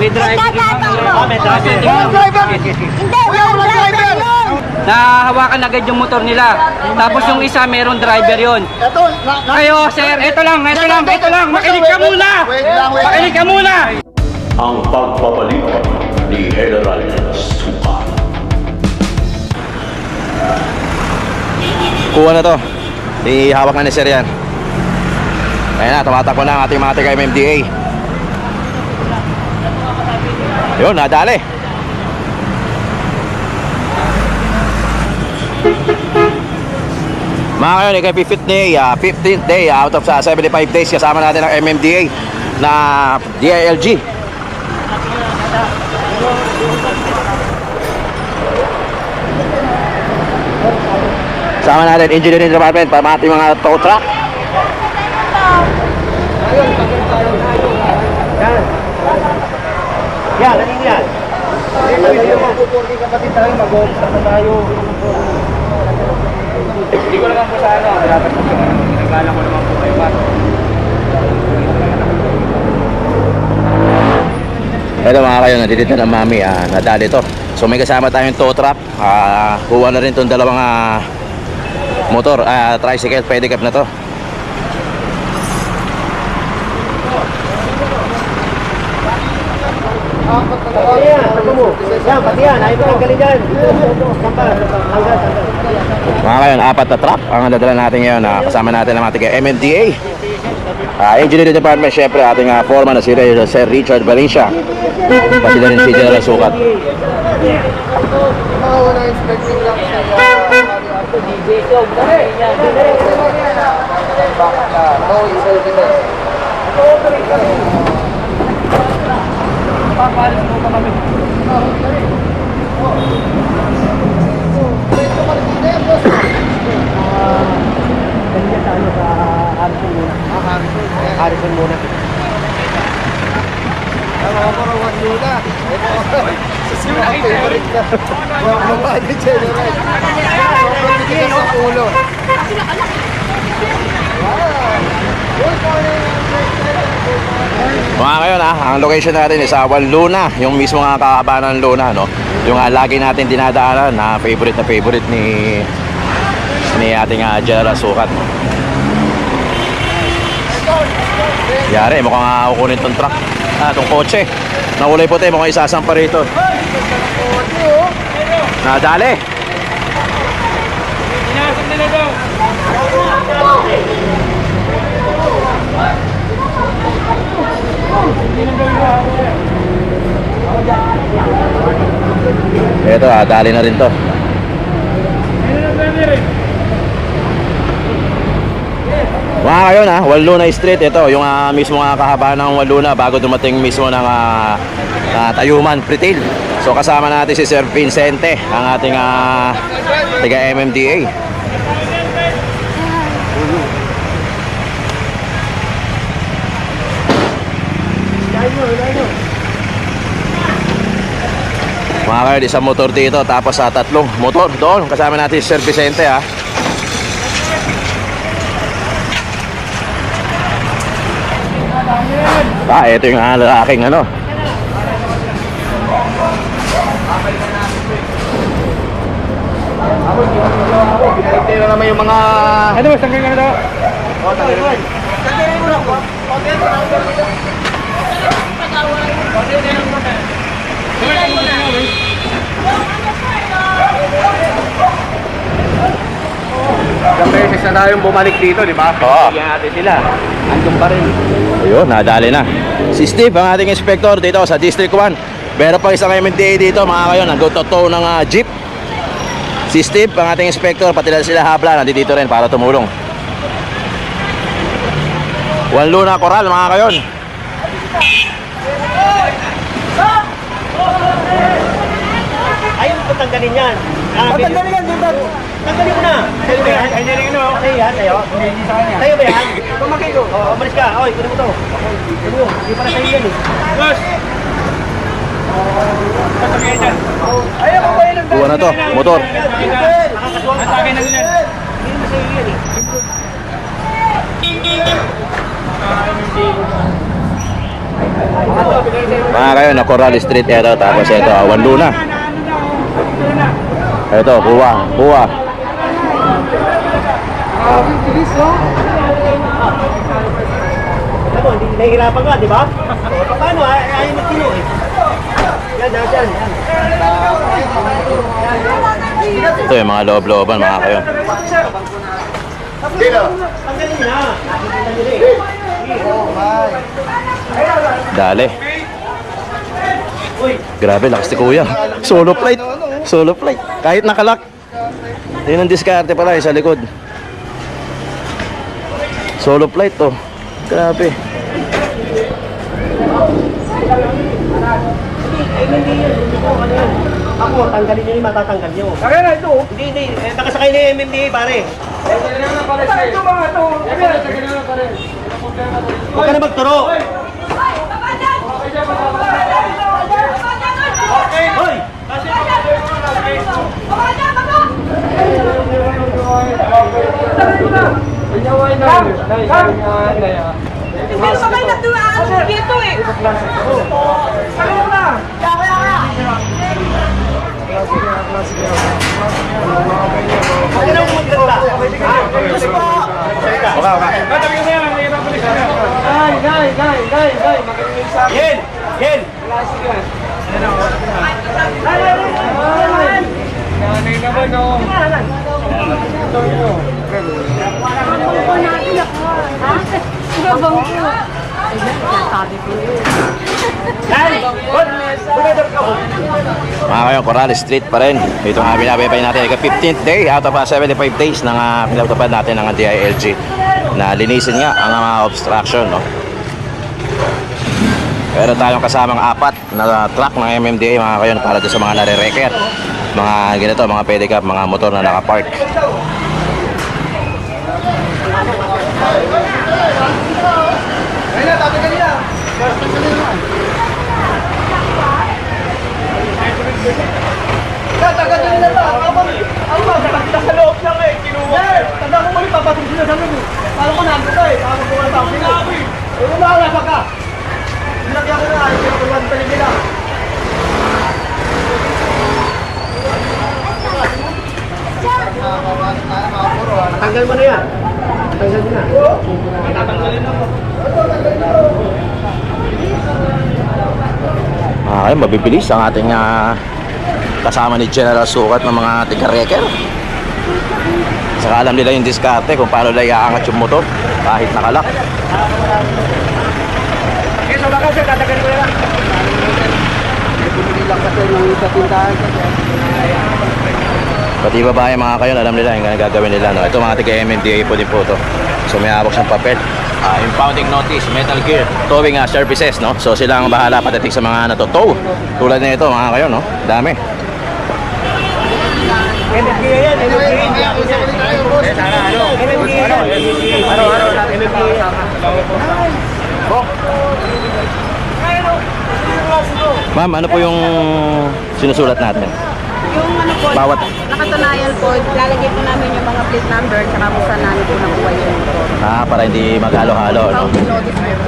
May driver. Ah, may driver. Walang driver. Hindi, walang driver yun! Nahahawakan agad yung motor nila. Tapos yung isa meron driver yon. Ito, na, na, Kayo, sir, ito lang, ito lang, ito lang. Makinig ka muna. Wait lang, wait lang. Makinig ka muna. ang pagbabalik ni General Suka. Kuha na to. Ihawak na ni Sir yan. Ayan na, tumatakbo na ang ating mga taga MMDA. Yun, nadali. Mga kayo, ikay 5th day, ah, 15th day out of sa 75 days kasama natin ang MMDA na DILG. Sama natin engineering department para mga tow truck ano yan? Magpupunti kapatid tayo, mag-umpisa na tayo. Hindi ko naman po sa ano, dapat po Nagala ko naman po kayo pa. Ito mga kayo, nandito na mami, ah, nadali to. So may kasama tayong tow truck. Ah, kuha na rin tong dalawang ah, motor, ah, tricycle, pedicab na to. Mga kayo, apat na truck ang nadala natin ngayon. ah, kasama natin ang ating MMDA. Ah, engineering department, syempre, ating ah, foreman na si Sir Richard Valencia. Pati rin si General Sukat. Mga una inspecting lang siya. Bakit ka? No insertion. Harrison muna. Ang mga parawan muna. Ito ang favorite na. Yung mga ni General. Sobrang tigas ang ulo. Mga ngayon ah, ang location natin is Awan Luna, yung mismo nga kakaba ng Luna, no? Yung ah, lagi natin dinadaanan na favorite na favorite ni ni ating uh, General Sukat. Yari, mukhang uh, kukunin tong truck. Ah, tong kotse. Nakulay puti, mukhang isasampa rito. Nadali. Ah, dali na rin to. Mga kayo na, Waluna Street, ito, yung ah, mismo nga kahabaan ng Waluna bago dumating mismo ng ah, ah, Tayuman, Pritil. So kasama natin si Sir Vincente, ang ating uh, taga MMDA. Mga kayo, isang motor dito, tapos sa tatlong motor doon. Kasama natin si Sir Vicente ha. Ah, ito yung uh, lalaking ano. Pinahintay na naman yung mga... Ano ba, sangkay ka na daw? O, tanggalin. Tanggalin mo lang. Konti, tanggalin. Ilang beses na tayong bumalik dito, di ba? Oo. Bigyan natin sila. Andun pa rin. Ayun, nadali na. Si Steve, ang ating inspector dito sa District 1. Meron pa isang MMDA dito, mga kayo, nagtotow ng ah, jeep. Si Steve, ang ating inspector, pati na sila habla, nandito rin para tumulong. Juan Luna Coral, mga kayon. Ayun, tanggalin yan. Tanggalin yan, di ba? Tanggalin mo na. Sa'yo ba yan? Ay, narinig ano? Sa'yo yan, sa'yo? Hindi sa kanya. Sa'yo ba yan? Pumaki ko. Oo, umalis ka. Oy, kunin mo to. Kunin mo. Hindi para sa'yo yan eh. Boss! Sasakay dyan. Ayaw ko ba yun? Kuha na to, motor. Nakakaswang. Atake na nila. Hindi mo sa'yo yan eh. Ah, MMD. Ano, Mga kayo, na Coral Street ito. Tapos ito, Awan Luna. Ito, kuha, kuha. Nahihirapan ka, di ba? Paano? Ay, ayaw magkino eh. Yan, yan, yan. Ito yung mga loob-looban, mga kayo. Tanggalin mo na. Dali. Grabe, lakas ni kuya. Solo flight. Solo flight. Kahit nakalak. Yun ang diskarte pala eh, sa likod. Solo flight to. Grabe. ako, tanggalin nyo yung matatanggal nyo. Kaya na ito. Hindi, hindi. Eh, nakasakay na yung MMDA, pare. Huwag ka na magturo. Hoy! Hindi pa kayo natulaan dito eh. Huwag ka na magkanta. Ha? Diyos po! Salita. Waka, waka. Yen! Yen! Yan! Hoy! Bumidor ka ho. Mga kayo, Coral Street pa rin. Ito nga binabayabay natin. Ika 15th day out of uh, 75 days na nga pinatupad natin ng DILG na linisin nga ang mga obstruction. No? Pero tayong kasamang apat na truck ng MMDA mga kayo para sa mga nare-reker. Mga ganito, mga pedicab, mga motor na nakapark. Sa loob lang eh, kinuha. Tanda ko mali, papatong sila sa loob. Kala ko nandito ka eh, kala ko wala tao sila. Eh, umala pa ka. Sinagyan ko na, ayaw ko na kulang talig nila. Tanggal mo na yan. Tanggal mo na. Mga kayo, mabibilis ang ating ah, kasama ni General Sukat ng mga tiga-reker. Saka alam nila yung diskarte kung paano nila iaangat yung motor kahit nakalak. Okay, so baka sir, tatagal ko na lang. Pati babae mga kayo, alam nila yung gagawin nila. No? Ito mga tiga-MMDA po din po to. So may hawak siyang papel. Ah, impounding notice, metal gear, towing ah, services. No? So sila ang bahala pagdating sa mga natotow. Tulad na ito mga kayo, no? dami. MMDA yan, MMDA. Ano? MMDA MMDA. Ma'am, ano po yung sinusulat natin? Yung ano po, Bawat- nakatunayan po, lalagay po namin yung mga plate number tsaka kung saan namin po nakuha yung motor. Ah, para hindi maghalo-halo, no? Notice po.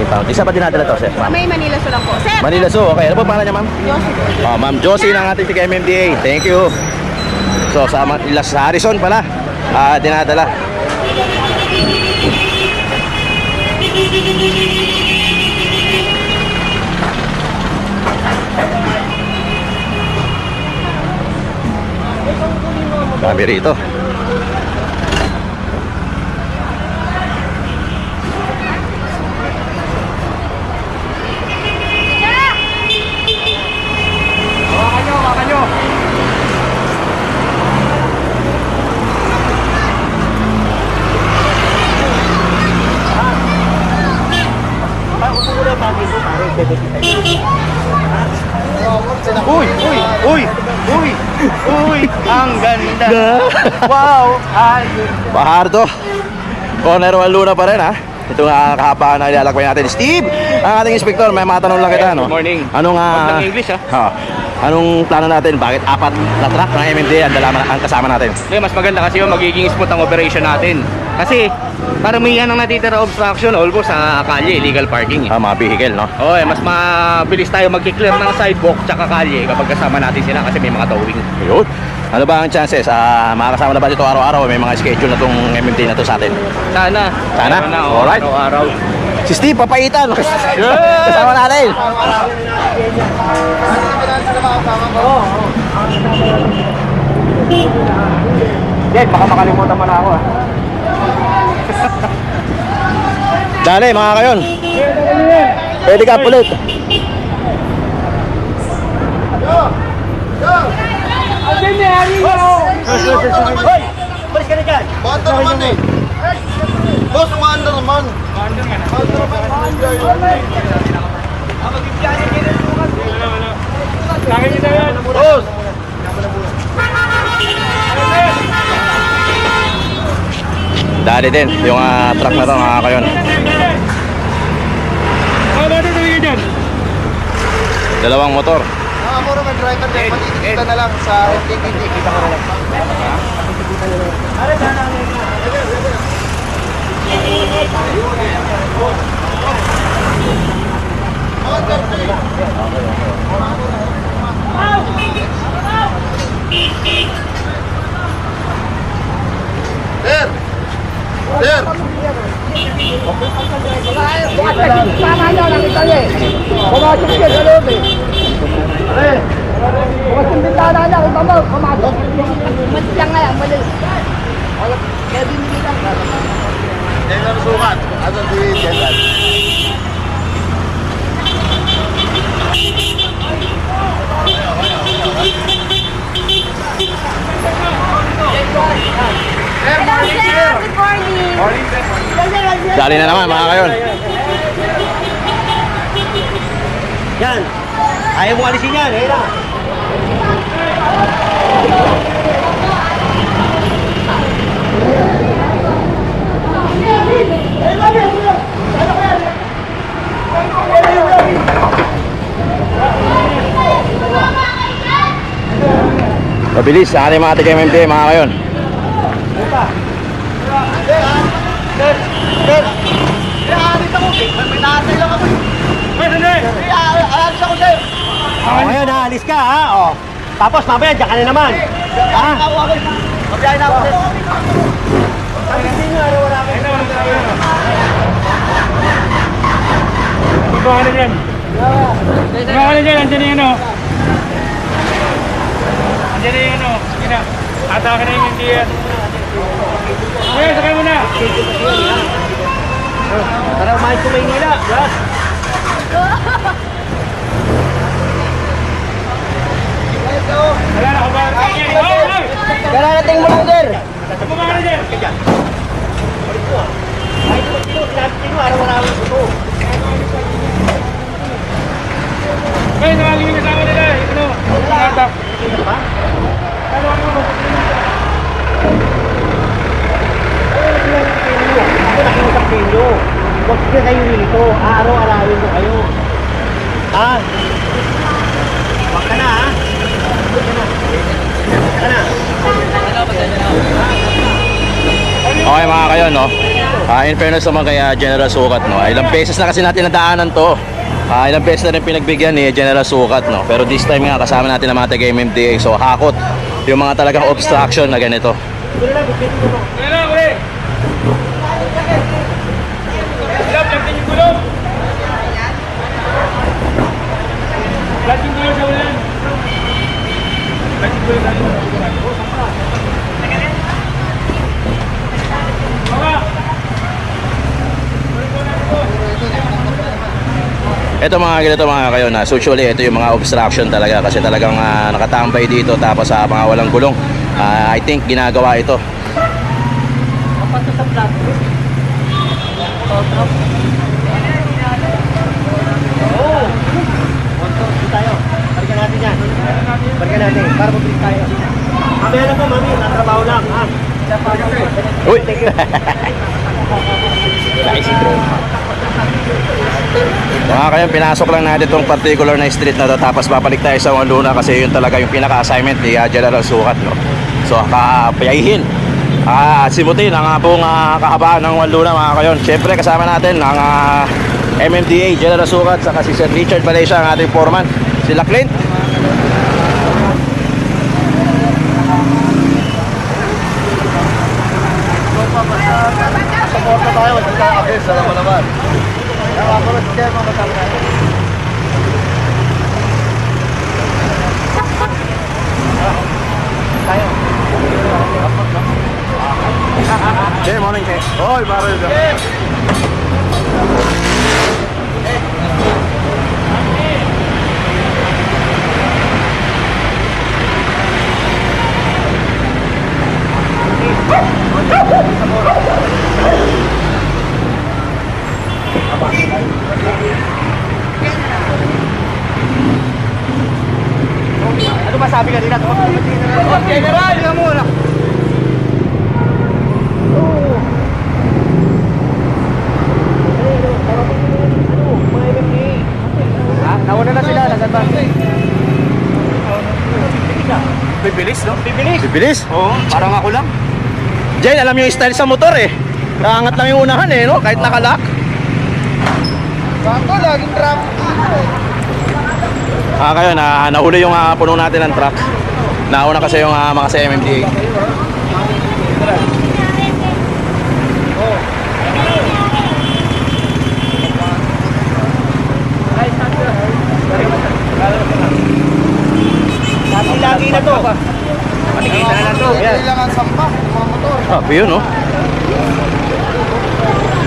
Ipound. Isa ba dinadala to, sir? Ma'am? may Manila siya lang po. Sir! Manila Zoo, okay. Ano po pangalan niya, ma'am? Josie. Oh, ma'am Josie ng ating tiga MMDA. Thank you. So, sa, sa Harrison pala, ah, dinadala. Dami rito. Ako po Uy, uy, uy, uy, uy, ang ganda. wow, ay, Bahardo. Corner 1 Luna pa rin ha. Ito nga kahapaan na ilalakbay natin. Steve, ang ating inspektor, may matanong lang kita. No? Good morning. Anong nga... Huwag lang English, ha? Ha. Anong plano natin? Bakit apat na truck ng MMDA ang, dalaman, ang kasama natin? Hindi, mas maganda kasi yung magiging smooth ang operation natin. Kasi, paramihan ang natitira obstruction almost sa kalye, illegal parking. Eh. Ah, mga vehicle, no? Oo, eh, mas mabilis tayo mag-clear ng sidewalk tsaka kalye kapag kasama natin sila kasi may mga towing. Yun. Ano ba ang chances? Ah, makakasama na ba dito araw-araw? May mga schedule na tong MMDA na to sa atin. Sana. Sana? Meron na, oo, Alright. Araw-araw. Si Steve, papaitan. Kasama natin. Yan, baka makalimutan mo na ako ah. Dali, mga kayon. Pwede ka pulit. Hoy! Malis ka na dyan! Banda naman eh. Boss, umanda naman. Boss! Dali din, yung ah, truck na to, mga kayon. Dalawang motor. Ah, mura may driver din. Matitita na lang sa MTTT. Kita ko na lang. Sir! Sir! Sama nyo lang ito eh. Pumasok siya sa loob eh. Bukas yung bintana na, kung tama, pumasok. Mati lang nga yan, mali. Kaya binili lang. Yan ang sukat. Ano di morning. Dali na naman, mga kayon. Yan! Ayaw mo alisin yan, eh Mabilis, sa ating mga taga MMDA, mga kayon. Oh, ngayon ha, alis ka ha, oh. Tapos mamaya, dyan ka na naman. Ha? Mabiyahin na ako. Pagdating nyo, ano wala kayo. Mga ka na dyan. Mga ka na dyan, andyan na yung ano. Andyan na yung ano. Sige na. Atake na yung hindi yan. Okay, sakay mo na. Tara, umahin ko Maynila. Yan. Wala na, kumain! Kararating mo lang, sir. Kumain na dyan. Ay, ito, sino, sinabi sino, araw-araw ito. Ngayon, nakaging yung kasama nila. Ito, mga atak. Ako nakiusap sa inyo. Huwag sila kayo rito. Araw-arawin mo kayo. Ha? Huwag ka na, ha? Huwag ka na. Huwag ka na. Okay mga kayo, no? Ah, in fairness naman kay ah, General Sukat, no? Ah, ilang beses na kasi natin nadaanan to. Ah, ilang beses na rin pinagbigyan ni General Sukat, no? Pero this time nga kasama natin ang mga taga MMDA. So hakot yung mga talagang obstruction na ganito. Yung gulong sa ulan. Yung gulong sa ulan. Ito mga ganito mga kayo na usually ito yung mga obstruction talaga kasi talagang ah, nakatambay dito tapos sa mga walang gulong. Ah, I think ginagawa ito. tayo. Balikan natin yan. Balikan natin. Para mabilis tayo. Mamaya na po, mami. Natrabaho lang, ha? Uy! Nice drone. Mga kayo, pinasok lang natin itong particular na street na to tapos babalik tayo sa Waluna kasi yun talaga yung pinaka-assignment ni uh, General Sukat. No? So, kapayahin. Ah, simutin ang uh, pong ah, kahabaan ng Waluna mga kayon. Siyempre kasama natin ang ah, MMDA General Sukat saka si Sir Richard Valencia ang ating foreman. Sila Clint. Support na tayo, magkaka-abis, alam mo naman. Kaya ako lang kayo mga kasama Okay, morning kay. Hoy, pare. Sabi kanina? General, nga muna. Nauna na sila, nasan ba? Bibilis, no? Bibilis. Bibilis. Oo, parang ako lang. Jen, alam yung style sa motor eh. Naangat lang yung unahan eh, no? Kahit nakalock. Bago, laging traffic dito eh. Ah, kayo, na, nahuli yung ah, puno natin ng truck. Nauna kasi yung ah, mga sa MMDA. Lagi-lagi na to. Patikita na lang to. Hindi lang ang sampa, mga motor. Ah, yun, no?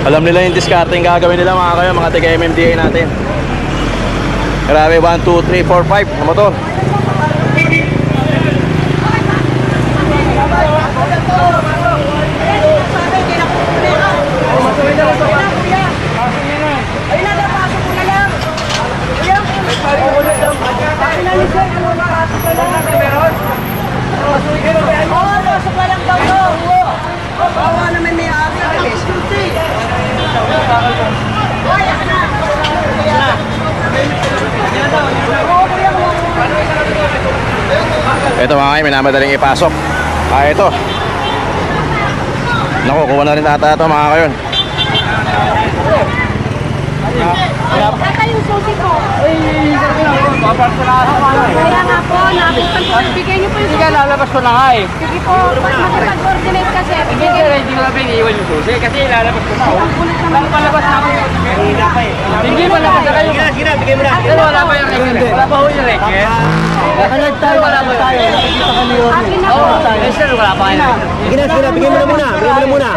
Alam nila yung discarding gagawin nila mga kayo, mga taga MMDA natin. Grabe, 1, 2, 3, 4, 5 na motor. Ito mga kayo, minamadaling ipasok. Ah, ito. Naku, kuha na rin ata ito mga kayo. Tata yung susi ko. Kaya nga po, nabisan po. Bigay niyo po yung susi. lalabas ko na nga eh. Sige po, makipag-coordinate kasi. Hindi Bigay hindi ko na piniiwan yung susi kasi lalabas ko na. Saan palabas na ako yung susi? Eh. Hindi na kayo. Sige sige na, bigay mo na. Wala pa yung record. Wala pa ho yung record. Nakalag tayo, wala pa tayo. Nakikita. Akin na po. Oo, eh sir, wala pa na, sige na, bigay mo na muna. Bigay mo na muna.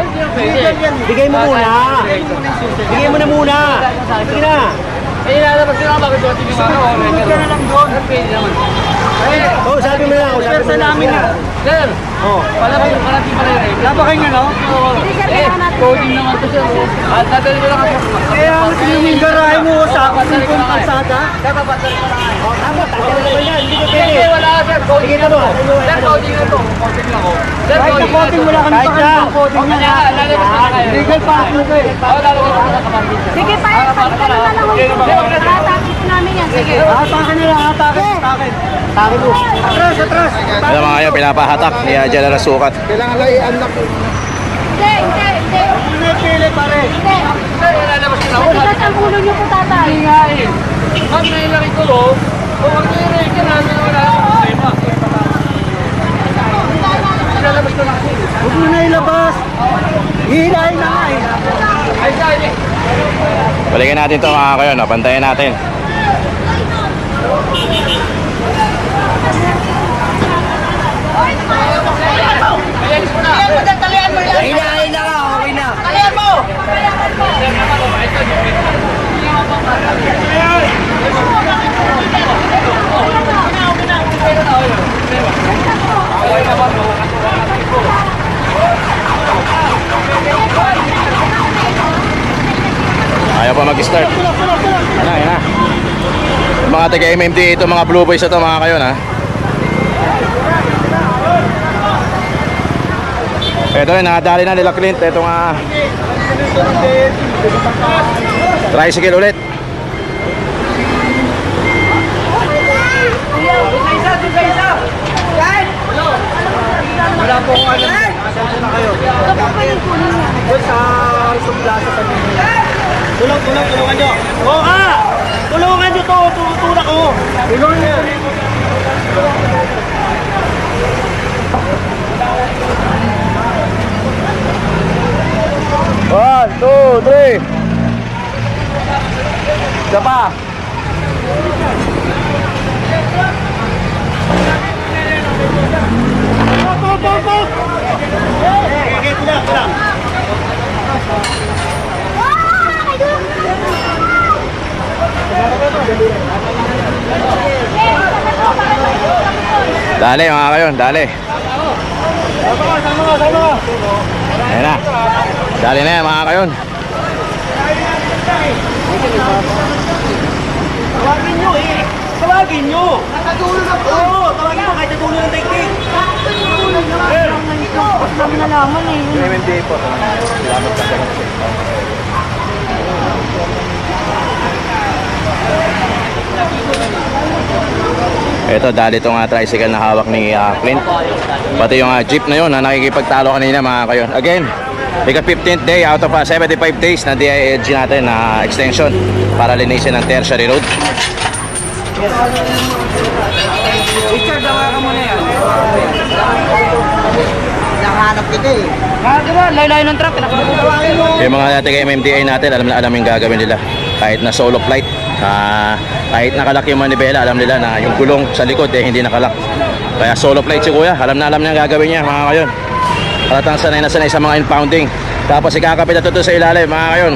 Bigay mo muna. Bigay mo na muna. Sige na. Eh, lalabas ko na bakit yung ano. Record na lang doon. Pwede naman. Eh, Oh, sabi mo na ako. sir, sa namin na. Sir, Oh. palabas yung parating pa rin. Napakain nyo, no? Hindi, sir, Eh, kailangan natin. coding naman to sir. At dadali ko lang ako. Kaya ang yung garahe mo sa ko lang. kalsada. Kapatid ko lang. Oh, tama, tagal naman yan. Hindi ka Hindi, pwede. wala ka, sir. Coding Sige na to. na, Sir, coding na to. Coding lang ako. Sir, coding na mo lang kami na. kanila, coding na. na, lalabas na kayo. Legal parking ko eh. Oo, lalabas na sa kapatid. Sige, pa, pagkano na lang yung susi. Tatapos namin yan. Sige. Atakin na lang, atakin. Atakin. Atakin mo. Atras, atras. Ito mga kayo, pinapahatak ni ah, General Sukat. Kailangan lang i-unlock ko. Hindi, hindi, hindi. Pinipili pare. Hindi. Sir, lalabas na ako. Matigas ang ulo niyo po, tatay. Hindi nga eh. Ma'am, nailaki ko, oh. Kung ang nire-record namin, wala akong problema. Lalabas ko na kasi. Huwag mo na ilabas. Hihilahin na nga eh. Balikan natin ito mga kayo, no? Bantayan natin. Hihilahin na nga, okay na. Ayaw pa mag-start. Yan na, yan na. Yung mga taga MMD ito, mga blue boys ito mga kayo na. Ito yun, nakadali na nila Clint. Ito nga. Tricycle ulit. sa Sublasa sa Tulong, tulong, tulungan nyo. Oo ka! Tulungan nyo to, tutulak ko. Tulungan nyo. One, three. Isa pa. Dali mga kayon, dali. Dali na mga kayon. Tawagin nyo eh. Tawagin nyo. Nakadulo na po. Oo, tawagin mo kahit natulo ng daigdig. Namin nalaman eh. Ito, dali itong uh, tricycle na hawak ni ah, Clint. Pati yung ah, jeep na yun na nakikipagtalo kanina mga kayon. Again, ika 15th day out of ah, 75 days na DILG natin na extension para linisin ang tertiary road. Yung mga dati kay MMDA natin, alam na alam yung gagawin nila. Kahit na solo flight, ah, kahit nakalak yung manibela, alam nila na yung gulong sa likod eh hindi nakalak. Kaya solo flight si Kuya, alam na alam niya ang gagawin niya mga kayon. Halatang sanay na sanay sa mga impounding. Tapos ikakapit na to sa ilalim mga kayon.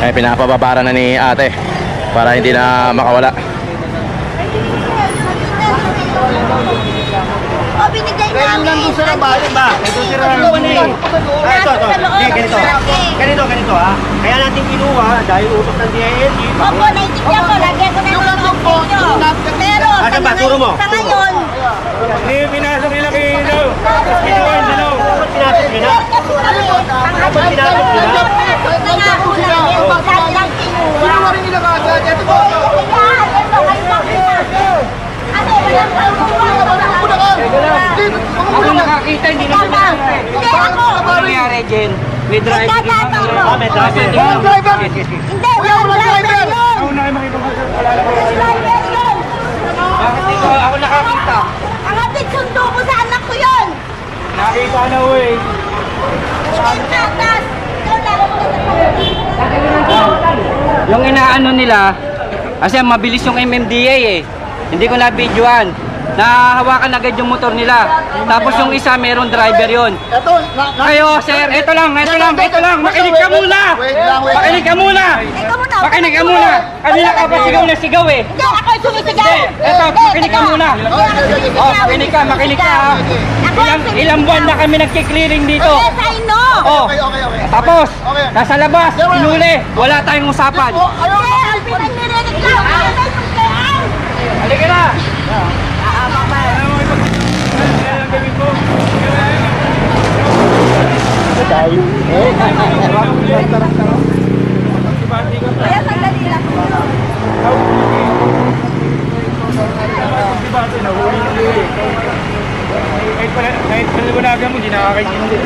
Ay pinapababara na ni ate para hindi na makawala. O, binigay namin. Nandun sa nabayan ba? Ito si Rano eh. Ah, ito, ito. Hindi, ganito. Ganito, ganito ha. Kaya natin kinuha dahil utos ng DILG. Opo, naintindihan ko. Lagyan ko na ito ng. Pero, sa, ba? Turo mo. sa ngayon, Hindi, pinasok nila kay Ilaw. Tapos kinuha yung Ilaw. Dapat pinasok na. Dapat pinasok nila? na nga po namin. Lahat lang kinuha. Kinuha rin nila kagad. Ito po. Kaya, ito, kayo pa Ano, walang Ako nakakita, hindi na Tama. Hindi, ako. Ano nangyari, Jen? May driver. Ah, may driver. Walang driver. Hindi, walang driver. Ako na kayo makipag- Walang driver. Bakit ikaw? Ako nakakita. Ang atid sundo ko sa anak ko yun. Nakita na ho eh. Atas. Ikaw sa Yung inaano nila, kasi mabilis yung MMDA eh. Hindi ko na-videoan. Nahawakan agad yung motor nila. Tapos yung isa, meron driver yon. Ito, na, na, Kayo, sir, ito lang, ito lang, ito lang. Makinig ka muna! Wait lang, wait lang. Makinig ka muna! Makinig ka muna! Kanina ka pa sigaw na sigaw eh. Hindi, ako yung sumisigaw. Eto, makinig ka muna. Oh, makinig ka, makinig ka. Ako Ilang, ilang buwan na kami nagki-clearing dito. Yes, I know. Oh, Okay, okay, okay. tapos, nasa labas, inuli, wala tayong usapan. Oh, ayaw na. Halika na! Kaya sandali lang. Eh. Kahit pala, kahit pala mo, di nakakaintindi.